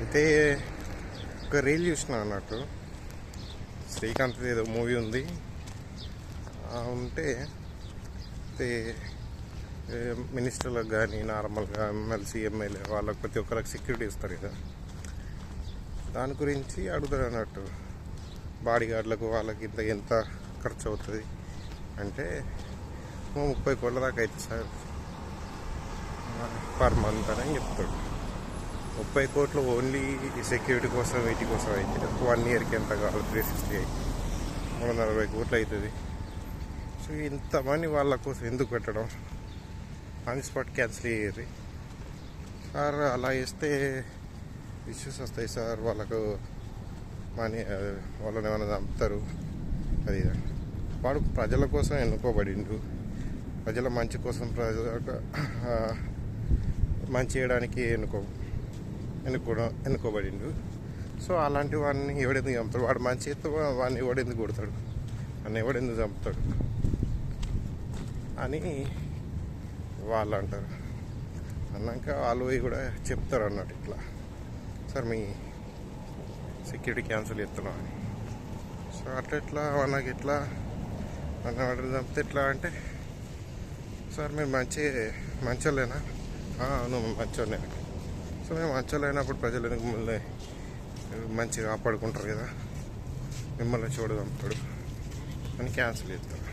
అయితే ఒక రీల్ చూసిన అన్నట్టు. శ్రీకాంత్ ఏదో మూవీ ఉంది. ఉంటే అయితే మినిస్టర్లకు కానీ నార్మల్గా ఎమ్మెల్సీ ఎమ్మెల్యే వాళ్ళకి ప్రతి ఒక్కరికి సెక్యూరిటీ ఇస్తారు కదా. దాని గురించి అడుగుతారు అన్నట్టు. బాడీ గార్డులకు వాళ్ళకి ఇంత ఎంత ఖర్చు అవుతుంది? అంటే ముప్పై కోట్ల దాకా అవుతుంది సార్ పర్ మంత్ అని చెప్తాడు. ముప్పై కోట్లు ఓన్లీ సెక్యూరిటీ కోసం వీటి కోసం అయితే. వన్ ఇయర్కి ఎంత కావాలి? త్రీ సిక్స్టీ మూడు నలభై కోట్లు అవుతుంది సో ఇంత మనీ వాళ్ళ కోసం ఎందుకు పెట్టడం? ఆన్ స్పాట్ క్యాన్సిల్ అయ్యేది సార్ అలా ఇస్తే ఇష్యూస్ వస్తాయి సార్ వాళ్ళకు మనీ వాళ్ళని ఏమైనా చంపుతారు? అది వాడు ప్రజల కోసం ఎన్నుకోబడిండు. ప్రజల మంచి కోసం ప్రజల మంచి చేయడానికి ఎన్నుకో ఎన్నుకోవడం ఎన్నుకోబడిండు సో అలాంటి వాడిని ఎవడెందుకు చంపుతాడు? వాడు మంచి చేస్తే వాడిని ఎవడెందుకు కొడతాడు? వాడిని ఎవడెందుకు చంపుతాడు? అని వాళ్ళు అంటారు. అన్నాక వాళ్ళు పోయి కూడా చెప్తారు అన్నట్టు ఇట్లా. సార్ మీ సెక్యూరిటీ క్యాన్సిల్ చేస్తున్నాం అని. సో అట్లా ఎట్లా? నాకు ఎట్లా? అన్న ఆర్డర్ చంపితే ఎట్లా అంటే సార్ మీరు మంచి మంచోళ్ళేనా? అవును మంచోళ్ళే సో మేము మంచోళ్ళైనప్పుడు ప్రజలు ఎందుకు మిమ్మల్ని మంచిగా కాపాడుకుంటారు కదా. మిమ్మల్ని చూడు అని క్యాన్సిల్ చేస్తాను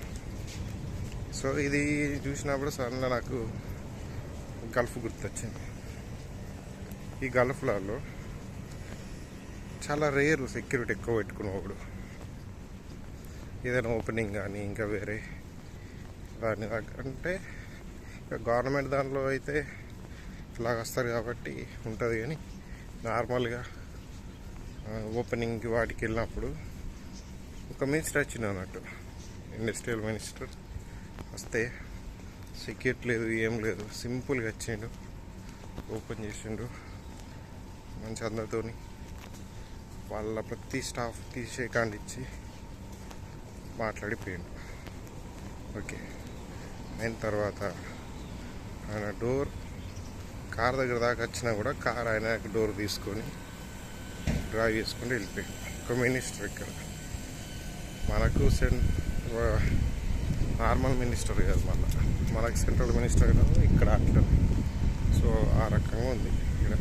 సో ఇది చూసినప్పుడు సడన్గా నాకు గల్ఫ్ గుర్తొచ్చింది. ఈ గల్ఫ్లలో చాలా రేర్ సెక్యూరిటీ ఎక్కువ పెట్టుకునేవాడు. ఏదైనా ఓపెనింగ్ కానీ ఇంకా వేరే దాని అంటే ఇక గవర్నమెంట్ దానిలో అయితే ఇలాగ వస్తారు కాబట్టి ఉంటుంది కానీ నార్మల్గా ఓపెనింగ్కి వాటికి వెళ్ళినప్పుడు ఒక మినిస్టర్ వచ్చింది అన్నట్టు. ఇండస్ట్రియల్ మినిస్టర్ వస్తే సెక్యూరిటీ లేదు ఏం లేదు సింపుల్గా వచ్చిండు ఓపెన్ చేసిండు. మంచి అందరితో వాళ్ళ ప్రతి స్టాఫ్ తీసే ఇచ్చి మాట్లాడిపోయిండు. ఓకే. అయిన తర్వాత ఆయన డోర్ కార్ దగ్గర దాకా వచ్చినా కూడా కార్ ఆయన డోర్ తీసుకొని డ్రైవ్ చేసుకుంటూ వెళ్ళిపోయాడు. ఒక మినిస్టర్ ఇక్కడ. మనకు సెన్ నార్మల్ మినిస్టర్ కాదు మళ్ళీ. మనకు సెంట్రల్ మినిస్టర్ కదా ఇక్కడ అట్లా సో ఆ రకంగా ఉంది ఇక్కడ.